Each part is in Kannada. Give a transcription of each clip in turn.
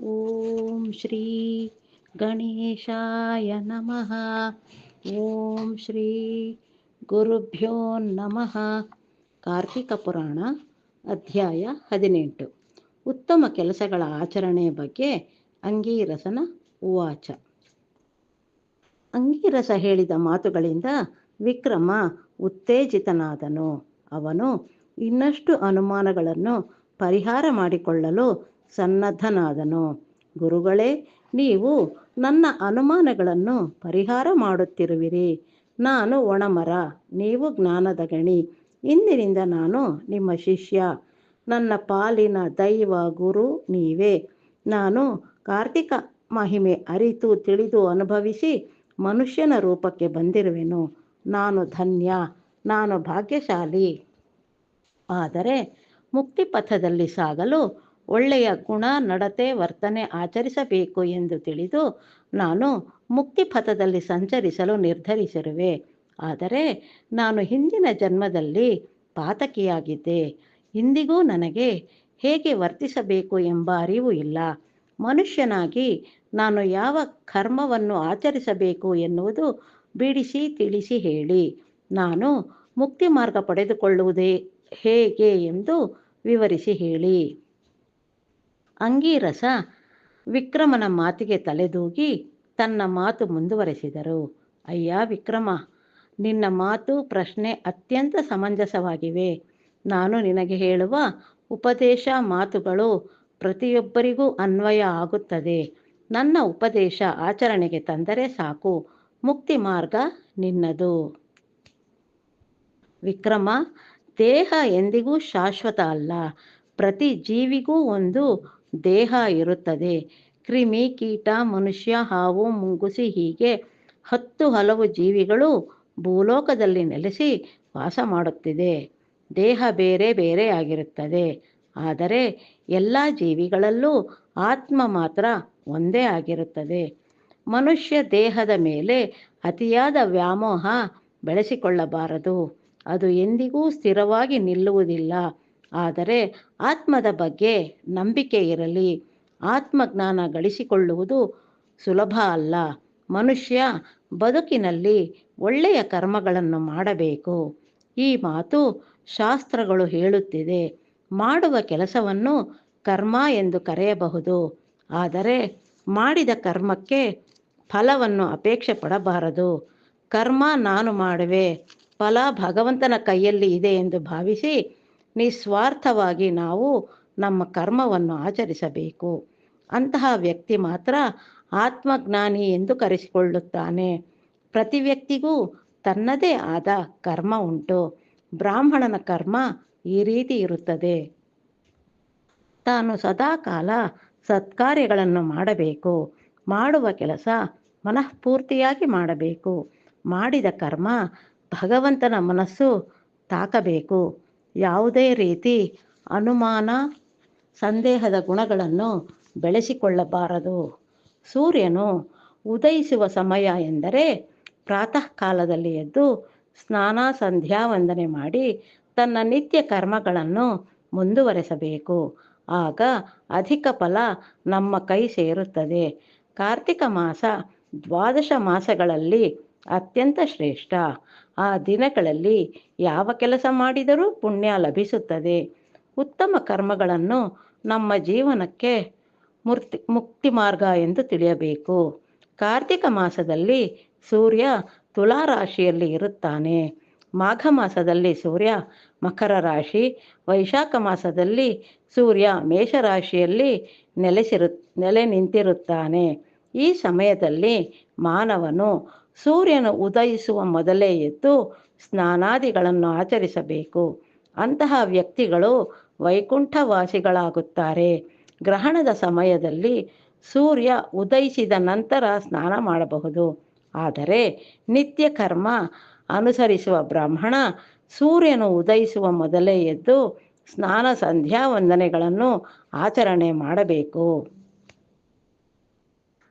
ಓಂ ಶ್ರೀ ಗಣೇಶಾಯ ನಮಃ ಓಂ ಶ್ರೀ ಗುರುಭ್ಯೋ ನಮಃ ಕಾರ್ತಿಕ ಪುರಾಣ ಅಧ್ಯಾಯ ಹದಿನೆಂಟು. ಉತ್ತಮ ಕೆಲಸಗಳ ಆಚರಣೆ ಬಗ್ಗೆ ಅಂಗೀರಸನ ಉವಾಚ. ಅಂಗೀರಸ ಹೇಳಿದ ಮಾತುಗಳಿಂದ ವಿಕ್ರಮ ಉತ್ತೇಜಿತನಾದನು. ಅವನು ಇನ್ನಷ್ಟು ಅನುಮಾನಗಳನ್ನು ಪರಿಹಾರ ಮಾಡಿಕೊಳ್ಳಲು ಸನ್ನದ್ಧನಾದನು. ಗುರುಗಳೇ, ನೀವು ನನ್ನ ಅನುಮಾನಗಳನ್ನು ಪರಿಹಾರ ಮಾಡುತ್ತಿರುವಿರಿ. ನಾನು ಒಣಮರ, ನೀವು ಜ್ಞಾನದ ಗಣಿ. ಇಂದಿನಿಂದ ನಾನು ನಿಮ್ಮ ಶಿಷ್ಯ. ನನ್ನ ಪಾಲಿನ ದೈವ ಗುರು ನೀವೇ. ನಾನು ಕಾರ್ತಿಕ ಮಹಿಮೆ ಅರಿತು ತಿಳಿದು ಅನುಭವಿಸಿ ಮನುಷ್ಯನ ರೂಪಕ್ಕೆ ಬಂದಿರುವೆನು. ನಾನು ಧನ್ಯ, ನಾನು ಭಾಗ್ಯಶಾಲಿ. ಆದರೆ ಮುಕ್ತಿ ಪಥದಲ್ಲಿ ಸಾಗಲು ಒಳ್ಳೆಯ ಗುಣ, ನಡತೆ, ವರ್ತನೆ ಆಚರಿಸಬೇಕು ಎಂದು ತಿಳಿದು ನಾನು ಮುಕ್ತಿ ಪಥದಲ್ಲಿ ಸಂಚರಿಸಲು ನಿರ್ಧರಿಸಿರುವೆ. ಆದರೆ ನಾನು ಹಿಂದಿನ ಜನ್ಮದಲ್ಲಿ ಪಾತಕಿಯಾಗಿದ್ದೆ. ಇಂದಿಗೂ ನನಗೆ ಹೇಗೆ ವರ್ತಿಸಬೇಕು ಎಂಬ ಅರಿವು ಇಲ್ಲ. ಮನುಷ್ಯನಾಗಿ ನಾನು ಯಾವ ಕರ್ಮವನ್ನು ಆಚರಿಸಬೇಕು ಎನ್ನುವುದು ಬಿಡಿಸಿ ತಿಳಿಸಿ ಹೇಳಿ. ನಾನು ಮುಕ್ತಿ ಮಾರ್ಗ ಪಡೆದುಕೊಳ್ಳುವುದೇ ಹೇಗೆ ಎಂದು ವಿವರಿಸಿ ಹೇಳಿ. ಅಂಗೀರಸ ವಿಕ್ರಮನ ಮಾತಿಗೆ ತಲೆದೂಗಿ ತನ್ನ ಮಾತು ಮುಂದುವರೆಸಿದರು. ಅಯ್ಯ ವಿಕ್ರಮ, ನಿನ್ನ ಮಾತು ಪ್ರಶ್ನೆ ಅತ್ಯಂತ ಸಮಂಜಸವಾಗಿವೆ. ನಾನು ನಿನಗೆ ಹೇಳುವ ಉಪದೇಶ ಮಾತುಗಳು ಪ್ರತಿಯೊಬ್ಬರಿಗೂ ಅನ್ವಯ ಆಗುತ್ತದೆ. ನನ್ನ ಉಪದೇಶ ಆಚರಣೆಗೆ ತಂದರೆ ಸಾಕು. ಮುಕ್ತಿ ಮಾರ್ಗ ನಿನ್ನದು. ವಿಕ್ರಮ, ದೇಹ ಎಂದಿಗೂ ಶಾಶ್ವತ ಅಲ್ಲ. ಪ್ರತಿ ಜೀವಿಗೂ ಒಂದು ದೇಹ ಇರುತ್ತದೆ. ಕ್ರಿಮಿ ಕೀಟ, ಮನುಷ್ಯ ಹಾವು, ಮುಂಗುಸಿ ಹೀಗೆ ಹತ್ತು ಹಲವು ಜೀವಿಗಳು ಭೂಲೋಕದಲ್ಲಿ ನೆಲೆಸಿ ವಾಸ ಮಾಡುತ್ತಿದೆ. ದೇಹ ಬೇರೆ ಬೇರೆ ಆಗಿರುತ್ತದೆ. ಆದರೆ ಎಲ್ಲ ಜೀವಿಗಳಲ್ಲೂ ಆತ್ಮ ಮಾತ್ರ ಒಂದೇ ಆಗಿರುತ್ತದೆ. ಮನುಷ್ಯ ದೇಹದ ಮೇಲೆ ಅತಿಯಾದ ವ್ಯಾಮೋಹ ಬೆಳೆಸಿಕೊಳ್ಳಬಾರದು. ಅದು ಎಂದಿಗೂ ಸ್ಥಿರವಾಗಿ ನಿಲ್ಲುವುದಿಲ್ಲ. ಆದರೆ ಆತ್ಮದ ಬಗ್ಗೆ ನಂಬಿಕೆ ಇರಲಿ. ಆತ್ಮಜ್ಞಾನ ಗಳಿಸಿಕೊಳ್ಳುವುದು ಸುಲಭ ಅಲ್ಲ. ಮನುಷ್ಯ ಬದುಕಿನಲ್ಲಿ ಒಳ್ಳೆಯ ಕರ್ಮಗಳನ್ನು ಮಾಡಬೇಕು. ಈ ಮಾತು ಶಾಸ್ತ್ರಗಳು ಹೇಳುತ್ತಿದೆ. ಮಾಡುವ ಕೆಲಸವನ್ನು ಕರ್ಮ ಎಂದು ಕರೆಯಬಹುದು. ಆದರೆ ಮಾಡಿದ ಕರ್ಮಕ್ಕೆ ಫಲವನ್ನು ಅಪೇಕ್ಷೆ ಪಡಬಾರದು. ಕರ್ಮ ನಾನು ಮಾಡುವೆ. ಫಲ ಭಗವಂತನ ಕೈಯಲ್ಲಿ ಇದೆ ಎಂದು ಭಾವಿಸಿ ನಿಸ್ವಾರ್ಥವಾಗಿ ನಾವು ನಮ್ಮ ಕರ್ಮವನ್ನು ಆಚರಿಸಬೇಕು. ಅಂತಹ ವ್ಯಕ್ತಿ ಮಾತ್ರ ಆತ್ಮಜ್ಞಾನಿ ಎಂದು ಕರೆಸಿಕೊಳ್ಳುತ್ತಾನೆ. ಪ್ರತಿ ವ್ಯಕ್ತಿಗೂ ತನ್ನದೇ ಆದ ಕರ್ಮ ಉಂಟು. ಬ್ರಾಹ್ಮಣನ ಕರ್ಮ ಈ ರೀತಿ ಇರುತ್ತದೆ. ತಾನು ಸದಾಕಾಲ ಸತ್ಕಾರ್ಯಗಳನ್ನು ಮಾಡಬೇಕು. ಮಾಡುವ ಕೆಲಸ ಮನಃಪೂರ್ತಿಯಾಗಿ ಮಾಡಬೇಕು. ಮಾಡಿದ ಕರ್ಮ ಭಗವಂತನ ಮನಸ್ಸು ತಾಕಬೇಕು. ಯಾವುದೇ ರೀತಿ ಅನುಮಾನ, ಸಂದೇಹದ ಗುಣಗಳನ್ನು ಬೆಳೆಸಿಕೊಳ್ಳಬಾರದು. ಸೂರ್ಯನು ಉದಯಿಸುವ ಸಮಯ ಎಂದರೆ ಪ್ರಾತಃ ಕಾಲದಲ್ಲಿ ಎದ್ದು ಸ್ನಾನ, ಸಂಧ್ಯಾ, ವಂದನೆ ಮಾಡಿ ತನ್ನ ನಿತ್ಯ ಕರ್ಮಗಳನ್ನು ಮುಂದುವರೆಸಬೇಕು. ಆಗ ಅಧಿಕ ಫಲ ನಮ್ಮ ಕೈ ಸೇರುತ್ತದೆ. ಕಾರ್ತಿಕ ಮಾಸ ದ್ವಾದಶ ಮಾಸಗಳಲ್ಲಿ ಅತ್ಯಂತ ಶ್ರೇಷ್ಠ. ಆ ದಿನಗಳಲ್ಲಿ ಯಾವ ಕೆಲಸ ಮಾಡಿದರೂ ಪುಣ್ಯ ಲಭಿಸುತ್ತದೆ. ಉತ್ತಮ ಕರ್ಮಗಳನ್ನು ನಮ್ಮ ಜೀವನಕ್ಕೆ ಮುರ್ತಿ, ಮುಕ್ತಿ ಮಾರ್ಗ ಎಂದು ತಿಳಿಯಬೇಕು. ಕಾರ್ತಿಕ ಮಾಸದಲ್ಲಿ ಸೂರ್ಯ ತುಲಾ ರಾಶಿಯಲ್ಲಿ ಇರುತ್ತಾನೆ. ಮಾಘ ಮಾಸದಲ್ಲಿ ಸೂರ್ಯ ಮಕರ ರಾಶಿ, ವೈಶಾಖ ಮಾಸದಲ್ಲಿ ಸೂರ್ಯ ಮೇಷರಾಶಿಯಲ್ಲಿ ನೆಲೆಸಿರು, ನೆಲೆ ನಿಂತಿರುತ್ತಾನೆ. ಈ ಸಮಯದಲ್ಲಿ ಮಾನವನು ಸೂರ್ಯನು ಉದಯಿಸುವ ಮೊದಲೇ ಎದ್ದು ಸ್ನಾನಾದಿಗಳನ್ನು ಆಚರಿಸಬೇಕು. ಅಂತಹ ವ್ಯಕ್ತಿಗಳು ವೈಕುಂಠವಾಸಿಗಳಾಗುತ್ತಾರೆ. ಗ್ರಹಣದ ಸಮಯದಲ್ಲಿ ಸೂರ್ಯ ಉದಯಿಸಿದ ನಂತರ ಸ್ನಾನ ಮಾಡಬಹುದು. ಆದರೆ ನಿತ್ಯ ಕರ್ಮ ಅನುಸರಿಸುವ ಬ್ರಾಹ್ಮಣ ಸೂರ್ಯನು ಉದಯಿಸುವ ಮೊದಲೇ ಎದ್ದು ಸ್ನಾನ ಸಂಧ್ಯಾ ವಂದನೆಗಳನ್ನು ಆಚರಣೆ ಮಾಡಬೇಕು.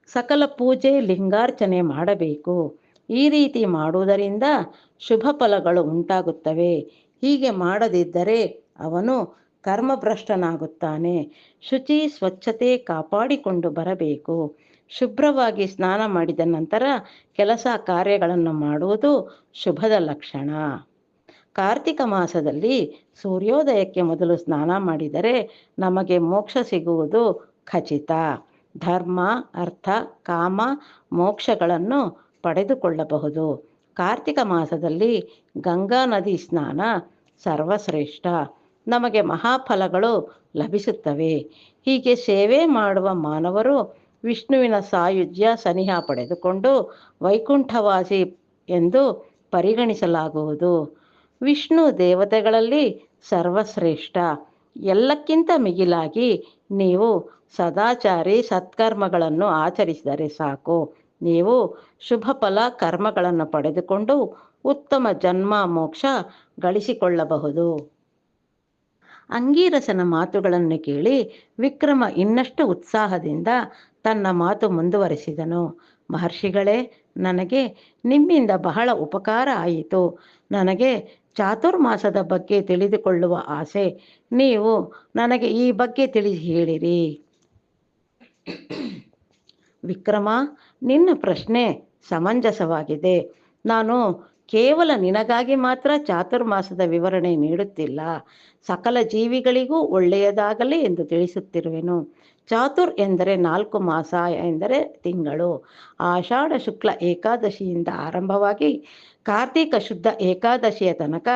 ಸಕಲ ಪೂಜೆ ಲಿಂಗಾರ್ಚನೆ ಮಾಡಬೇಕು. ಈ ರೀತಿ ಮಾಡುವುದರಿಂದ ಶುಭ ಫಲಗಳು ಉಂಟಾಗುತ್ತವೆ. ಹೀಗೆ ಮಾಡದಿದ್ದರೆ ಅವನು ಕರ್ಮಭ್ರಷ್ಟನಾಗುತ್ತಾನೆ. ಶುಚಿ ಸ್ವಚ್ಛತೆ ಕಾಪಾಡಿಕೊಂಡು ಬರಬೇಕು. ಶುಭ್ರವಾಗಿ ಸ್ನಾನ ಮಾಡಿದ ನಂತರ ಕೆಲಸ ಕಾರ್ಯಗಳನ್ನು ಮಾಡುವುದು ಶುಭದ ಲಕ್ಷಣ. ಕಾರ್ತಿಕ ಮಾಸದಲ್ಲಿ ಸೂರ್ಯೋದಯಕ್ಕೆ ಮೊದಲು ಸ್ನಾನ ಮಾಡಿದರೆ ನಮಗೆ ಮೋಕ್ಷ ಸಿಗುವುದು ಖಚಿತ. ಧರ್ಮ, ಅರ್ಥ, ಕಾಮ ಮೋಕ್ಷಗಳನ್ನು ಪಡೆದುಕೊಳ್ಳಬಹುದು. ಕಾರ್ತಿಕ ಮಾಸದಲ್ಲಿ ಗಂಗಾ ನದಿ ಸ್ನಾನ ಸರ್ವಶ್ರೇಷ್ಠ. ನಮಗೆ ಮಹಾಫಲಗಳು ಲಭಿಸುತ್ತವೆ. ಹೀಗೆ ಸೇವೆ ಮಾಡುವ ಮಾನವರು ವಿಷ್ಣುವಿನ ಸಾಯುಜ್ಯ ಸನಿಹ ಪಡೆದುಕೊಂಡು ವೈಕುಂಠವಾಸಿ ಎಂದು ಪರಿಗಣಿಸಲಾಗುವುದು. ವಿಷ್ಣು ದೇವತೆಗಳಲ್ಲಿ ಸರ್ವಶ್ರೇಷ್ಠ. ಎಲ್ಲಕ್ಕಿಂತ ಮಿಗಿಲಾಗಿ ನೀವು ಸದಾಚಾರಿ ಸತ್ಕರ್ಮಗಳನ್ನು ಆಚರಿಸಿದರೆ ಸಾಕು. ನೀವು ಶುಭ ಫಲ ಕರ್ಮಗಳನ್ನು ಪಡೆದುಕೊಂಡು ಉತ್ತಮ ಜನ್ಮ ಮೋಕ್ಷ ಗಳಿಸಿಕೊಳ್ಳಬಹುದು. ಅಂಗೀರಸನ ಮಾತುಗಳನ್ನು ಕೇಳಿ ವಿಕ್ರಮ ಇನ್ನಷ್ಟು ಉತ್ಸಾಹದಿಂದ ತನ್ನ ಮಾತು ಮುಂದುವರೆಸಿದನು. ಮಹರ್ಷಿಗಳೇ, ನನಗೆ ನಿಮ್ಮಿಂದ ಬಹಳ ಉಪಕಾರ ಆಯಿತು. ನನಗೆ ಚಾತುರ್ಮಾಸದ ಬಗ್ಗೆ ತಿಳಿದುಕೊಳ್ಳುವ ಆಸೆ. ನೀವು ನನಗೆ ಈ ಬಗ್ಗೆ ತಿಳಿಸಿ ಹೇಳಿರಿ. ವಿಕ್ರಮ, ನಿನ್ನ ಪ್ರಶ್ನೆ ಸಮಂಜಸವಾಗಿದೆ. ನಾನು ಕೇವಲ ನಿನಗಾಗಿ ಮಾತ್ರ ಚಾತುರ್ಮಾಸದ ವಿವರಣೆ ನೀಡುತ್ತಿಲ್ಲ. ಸಕಲ ಜೀವಿಗಳಿಗೂ ಒಳ್ಳೆಯದಾಗಲಿ ಎಂದು ತಿಳಿಸುತ್ತಿರುವೆನು. ಚಾತುರ್ ಎಂದರೆ ನಾಲ್ಕು ಮಾಸ ಎಂದರೆ ತಿಂಗಳು. ಆಷಾಢ ಶುಕ್ಲ ಏಕಾದಶಿಯಿಂದ ಆರಂಭವಾಗಿ ಕಾರ್ತಿಕ ಶುದ್ಧ ಏಕಾದಶಿಯ ತನಕ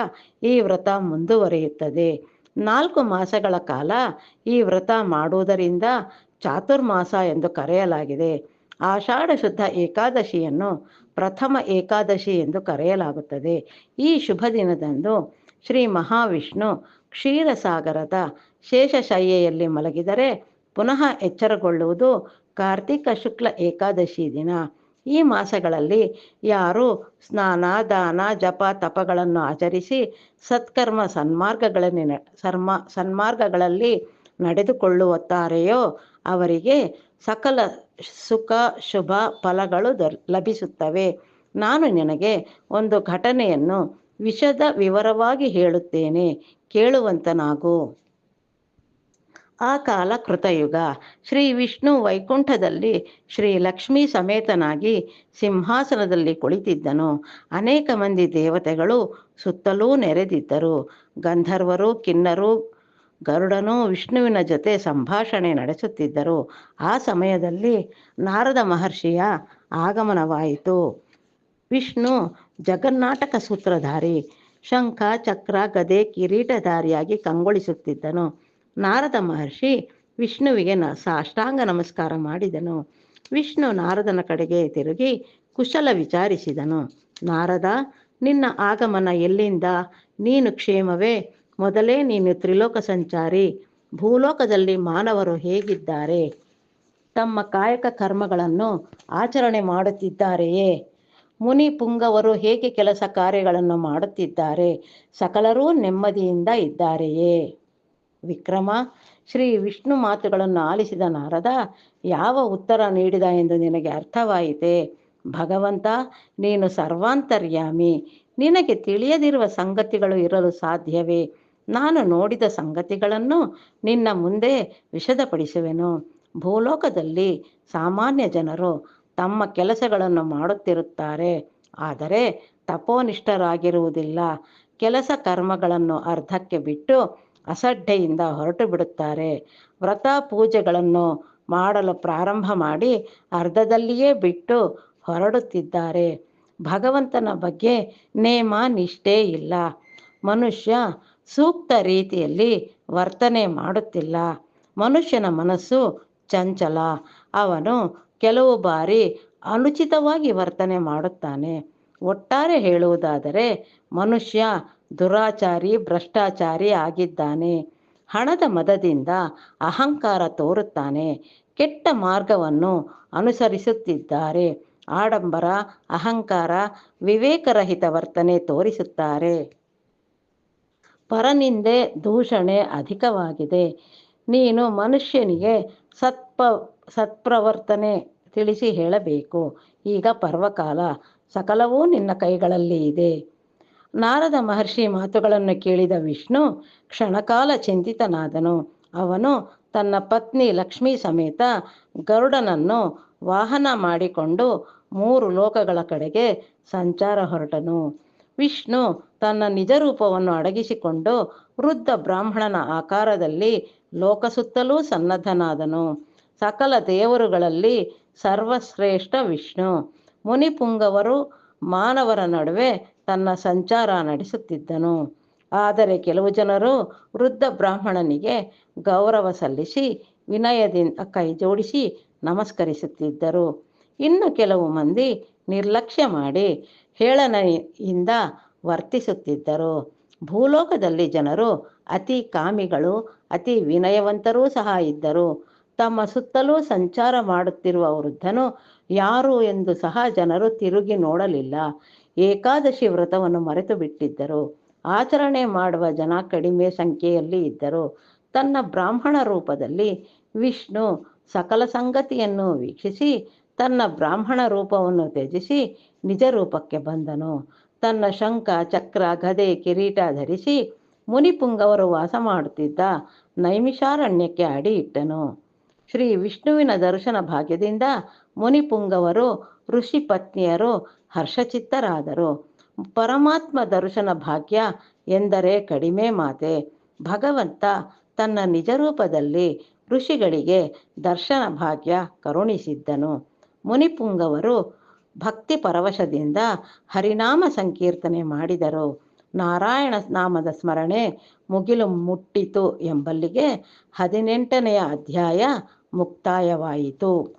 ಈ ವ್ರತ ಮುಂದುವರಿಯುತ್ತದೆ. ನಾಲ್ಕು ಮಾಸಗಳ ಕಾಲ ಈ ವ್ರತ ಮಾಡುವುದರಿಂದ ಚಾತುರ್ಮಾಸ ಎಂದು ಕರೆಯಲಾಗಿದೆ. ಆಷಾಢ ಶುದ್ಧ ಏಕಾದಶಿಯನ್ನು ಪ್ರಥಮ ಏಕಾದಶಿ ಎಂದು ಕರೆಯಲಾಗುತ್ತದೆ. ಈ ಶುಭ ದಿನದಂದು ಶ್ರೀ ಮಹಾವಿಷ್ಣು ಕ್ಷೀರಸಾಗರದ ಶೇಷಶಯ್ಯೆಯಲ್ಲಿ ಮಲಗಿದರೆ ಪುನಃ ಎಚ್ಚರಗೊಳ್ಳುವುದು ಕಾರ್ತಿಕ ಶುಕ್ಲ ಏಕಾದಶಿ ದಿನ. ಈ ಮಾಸಗಳಲ್ಲಿ ಯಾರು ಸ್ನಾನ ದಾನ ಜಪ, ತಪಗಳನ್ನು ಆಚರಿಸಿ ಸತ್ಕರ್ಮ ಸನ್ಮಾರ್ಗಗಳಲ್ಲಿ ಸರ್ಮ, ಸನ್ಮಾರ್ಗಗಳಲ್ಲಿ ನಡೆದುಕೊಳ್ಳುತ್ತಾರೆಯೋ ಅವರಿಗೆ ಸಕಲ ಸುಖ, ಶುಭ ಫಲಗಳು ದೊರ್, ಲಭಿಸುತ್ತವೆ. ನಾನು ನಿನಗೆ ಒಂದು ಘಟನೆಯನ್ನು ವಿಷದ ವಿವರವಾಗಿ ಹೇಳುತ್ತೇನೆ. ಕೇಳುವಂತನಾಗು. ಆ ಕಾಲ ಕೃತಯುಗ. ಶ್ರೀ ವಿಷ್ಣು ವೈಕುಂಠದಲ್ಲಿ ಶ್ರೀ ಲಕ್ಷ್ಮೀ ಸಮೇತನಾಗಿ ಸಿಂಹಾಸನದಲ್ಲಿ ಕುಳಿತಿದ್ದನು. ಅನೇಕ ಮಂದಿ ದೇವತೆಗಳು ಸುತ್ತಲೂ ನೆರೆದಿದ್ದರು. ಗಂಧರ್ವರು, ಕಿನ್ನರು ಗರುಡನು ವಿಷ್ಣುವಿನ ಜೊತೆ ಸಂಭಾಷಣೆ ನಡೆಸುತ್ತಿದ್ದರು. ಆ ಸಮಯದಲ್ಲಿ ನಾರದ ಮಹರ್ಷಿಯ ಆಗಮನವಾಯಿತು. ವಿಷ್ಣು ಜಗನ್ನಾಟಕ ಸೂತ್ರಧಾರಿ, ಶಂಖ, ಚಕ್ರ, ಗದೆ ಕಿರೀಟಧಾರಿಯಾಗಿ ಕಂಗೊಳಿಸುತ್ತಿದ್ದನು. ನಾರದ ಮಹರ್ಷಿ ವಿಷ್ಣುವಿಗೆ ನ ಸಾಷ್ಟಾಂಗ ನಮಸ್ಕಾರ ಮಾಡಿದನು. ವಿಷ್ಣು ನಾರದನ ಕಡೆಗೆ ತಿರುಗಿ ಕುಶಲ ವಿಚಾರಿಸಿದನು. ನಾರದ, ನಿನ್ನ ಆಗಮನ ಎಲ್ಲಿಂದ? ನೀನು ಕ್ಷೇಮವೇ? ಮೊದಲೇ ನೀನು ತ್ರಿಲೋಕ ಸಂಚಾರಿ, ಭೂಲೋಕದಲ್ಲಿ ಮಾನವರು ಹೇಗಿದ್ದಾರೆ? ತಮ್ಮ ಕಾಯಕ ಕರ್ಮಗಳನ್ನು ಆಚರಣೆ ಮಾಡುತ್ತಿದ್ದಾರೆಯೇ? ಮುನಿ ಪುಂಗವರು ಹೇಗೆ ಕೆಲಸ ಕಾರ್ಯಗಳನ್ನು ಮಾಡುತ್ತಿದ್ದಾರೆ? ಸಕಲರೂ ನೆಮ್ಮದಿಯಿಂದ ಇದ್ದಾರೆಯೇ? ವಿಕ್ರಮ, ಶ್ರೀ ವಿಷ್ಣು ಮಾತುಗಳನ್ನು ಆಲಿಸಿದ ನಾರದ ಯಾವ ಉತ್ತರ ನೀಡಿದ ಎಂದು ನಿನಗೆ ಅರ್ಥವಾಯಿತೆ? ಭಗವಂತ, ನೀನು ಸರ್ವಾಂತರ್ಯಾಮಿ. ನಿನಗೆ ತಿಳಿಯದಿರುವ ಸಂಗತಿಗಳು ಇರಲು ಸಾಧ್ಯವೇ? ನಾನು ನೋಡಿದ ಸಂಗತಿಗಳನ್ನು ನಿನ್ನ ಮುಂದೆ ವಿಷದಪಡಿಸುವೆನು. ಭೂಲೋಕದಲ್ಲಿ ಸಾಮಾನ್ಯ ಜನರು ತಮ್ಮ ಕೆಲಸಗಳನ್ನು ಮಾಡುತ್ತಿರುತ್ತಾರೆ. ಆದರೆ ತಪೋನಿಷ್ಠರಾಗಿರುವುದಿಲ್ಲ. ಕೆಲಸ ಕರ್ಮಗಳನ್ನು ಅರ್ಧಕ್ಕೆ ಬಿಟ್ಟು ಅಸಡ್ಡೆಯಿಂದ ಹೊರಟು ಬಿಡುತ್ತಾರೆ ವ್ರತ ಪೂಜೆಗಳನ್ನು ಮಾಡಲು ಪ್ರಾರಂಭ ಮಾಡಿ ಅರ್ಧದಲ್ಲಿಯೇ ಬಿಟ್ಟು ಹೊರಡುತ್ತಿದ್ದಾರೆ. ಭಗವಂತನ ಬಗ್ಗೆ ನೇಮ ನಿಷ್ಠೆ ಇಲ್ಲ. ಮನುಷ್ಯ ಸೂಕ್ತ ರೀತಿಯಲ್ಲಿ ವರ್ತನೆ ಮಾಡುತ್ತಿಲ್ಲ. ಮನುಷ್ಯನ ಮನಸ್ಸು ಚಂಚಲ. ಅವನು ಕೆಲವು ಬಾರಿ ಅನುಚಿತವಾಗಿ ವರ್ತನೆ ಮಾಡುತ್ತಾನೆ. ಒಟ್ಟಾರೆ ಹೇಳುವುದಾದರೆ, ಮನುಷ್ಯ ದುರಾಚಾರಿ, ಭ್ರಷ್ಟಾಚಾರಿ ಆಗಿದ್ದಾನೆ. ಹಣದ ಮದದಿಂದ ಅಹಂಕಾರ ತೋರುತ್ತಾನೆ. ಕೆಟ್ಟ ಮಾರ್ಗವನ್ನು ಅನುಸರಿಸುತ್ತಿದ್ದಾರೆ. ಆಡಂಬರ, ಅಹಂಕಾರ, ವಿವೇಕರಹಿತ ವರ್ತನೆ ತೋರಿಸುತ್ತಾರೆ. ಪರನಿಂದೆ ದೂಷಣೆ ಅಧಿಕವಾಗಿದೆ. ನೀನು ಮನುಷ್ಯನಿಗೆ ಸತ್ಪ, ಸತ್ಪ್ರವರ್ತನೆ ತಿಳಿಸಿ ಹೇಳಬೇಕು. ಈಗ ಪರ್ವಕಾಲ, ಸಕಲವೂ ನಿನ್ನ ಕೈಗಳಲ್ಲಿ ಇದೆ. ನಾರದ ಮಹರ್ಷಿ ಮಾತುಗಳನ್ನು ಕೇಳಿದ ವಿಷ್ಣು ಕ್ಷಣಕಾಲ ಚಿಂತಿತನಾದನು. ಅವನು ತನ್ನ ಪತ್ನಿ ಲಕ್ಷ್ಮೀ ಸಮೇತ ಗರುಡನನ್ನು ವಾಹನ ಮಾಡಿಕೊಂಡು ಮೂರು ಲೋಕಗಳ ಕಡೆಗೆ ಸಂಚಾರ ಹೊರಟನು. ವಿಷ್ಣು ತನ್ನ ನಿಜ ರೂಪವನ್ನು ಅಡಗಿಸಿಕೊಂಡು ವೃದ್ಧ ಬ್ರಾಹ್ಮಣನ ಆಕಾರದಲ್ಲಿ ಲೋಕ ಸುತ್ತಲೂ ಸನ್ನದ್ಧನಾದನು. ಸಕಲ ದೇವರುಗಳಲ್ಲಿ ಸರ್ವಶ್ರೇಷ್ಠ ವಿಷ್ಣು. ಮುನಿಪುಂಗವರು ಮಾನವರ ನಡುವೆ ತನ್ನ ಸಂಚಾರ ನಡೆಸುತ್ತಿದ್ದನು. ಆದರೆ ಕೆಲವು ಜನರು ವೃದ್ಧ ಬ್ರಾಹ್ಮಣನಿಗೆ ಗೌರವ ಸಲ್ಲಿಸಿ ವಿನಯದಿಂದ ಕೈ ಜೋಡಿಸಿ ನಮಸ್ಕರಿಸುತ್ತಿದ್ದರು. ಇನ್ನು ಕೆಲವು ಮಂದಿ ನಿರ್ಲಕ್ಷ್ಯ ಮಾಡಿ ಹೇಳನೆಯಿಂದ ವರ್ತಿಸುತ್ತಿದ್ದರು. ಭೂಲೋಕದಲ್ಲಿ ಜನರು ಅತಿ ಕಾಮಿಗಳು, ಅತಿ ವಿನಯವಂತರೂ ಸಹ ಇದ್ದರು. ತಮ್ಮ ಸುತ್ತಲೂ ಸಂಚಾರ ಮಾಡುತ್ತಿರುವ ವೃದ್ಧನು ಯಾರು ಎಂದು ಸಹ ಜನರು ತಿರುಗಿ ನೋಡಲಿಲ್ಲ. ಏಕಾದಶಿ ವ್ರತವನ್ನು ಮರೆತು ಬಿಟ್ಟಿದ್ದರು ಆಚರಣೆ ಮಾಡುವ ಜನ ಕಡಿಮೆ ಸಂಖ್ಯೆಯಲ್ಲಿ ಇದ್ದರು. ತನ್ನ ಬ್ರಾಹ್ಮಣ ರೂಪದಲ್ಲಿ ವಿಷ್ಣು ಸಕಲ ಸಂಗತಿಯನ್ನು ವೀಕ್ಷಿಸಿ ತನ್ನ ಬ್ರಾಹ್ಮಣ ರೂಪವನ್ನು ತ್ಯಜಿಸಿ ನಿಜ ರೂಪಕ್ಕೆ ಬಂದನು. ತನ್ನ ಶಂಖ, ಚಕ್ರ, ಗದೆ, ಕಿರೀಟ ಧರಿಸಿ ಮುನಿಪುಂಗವರು ವಾಸ ಮಾಡುತ್ತಿದ್ದ ನೈಮಿಷಾರಣ್ಯಕ್ಕೆ ಅಡಿ ಇಟ್ಟನು. ಶ್ರೀ ವಿಷ್ಣುವಿನ ದರ್ಶನ ಭಾಗ್ಯದಿಂದ ಮುನಿಪುಂಗವರು ಋಷಿ ಪತ್ನಿಯರು ಹರ್ಷಚಿತ್ತರಾದರು. ಪರಮಾತ್ಮ ದರ್ಶನ ಭಾಗ್ಯ ಎಂದರೆ ಕಡಿಮೆ ಮಾತೆ. ಭಗವಂತ ತನ್ನ ನಿಜರೂಪದಲ್ಲಿ ಋಷಿಗಳಿಗೆ ದರ್ಶನ ಭಾಗ್ಯ ಕರುಣಿಸಿದ್ದನು. ಮುನಿಪುಂಗವರು ಭಕ್ತಿ ಪರವಶದಿಂದ ಹರಿನಾಮ ಸಂಕೀರ್ತನೆ ಮಾಡಿದರು. ನಾರಾಯಣ ನಾಮದ ಸ್ಮರಣೆ ಮುಗಿಲು ಮುಟ್ಟಿತು ಎಂಬಲ್ಲಿಗೆ ಹದಿನೆಂಟನೆಯ ಅಧ್ಯಾಯ ಮುಕ್ತಾಯವಾಯಿತು.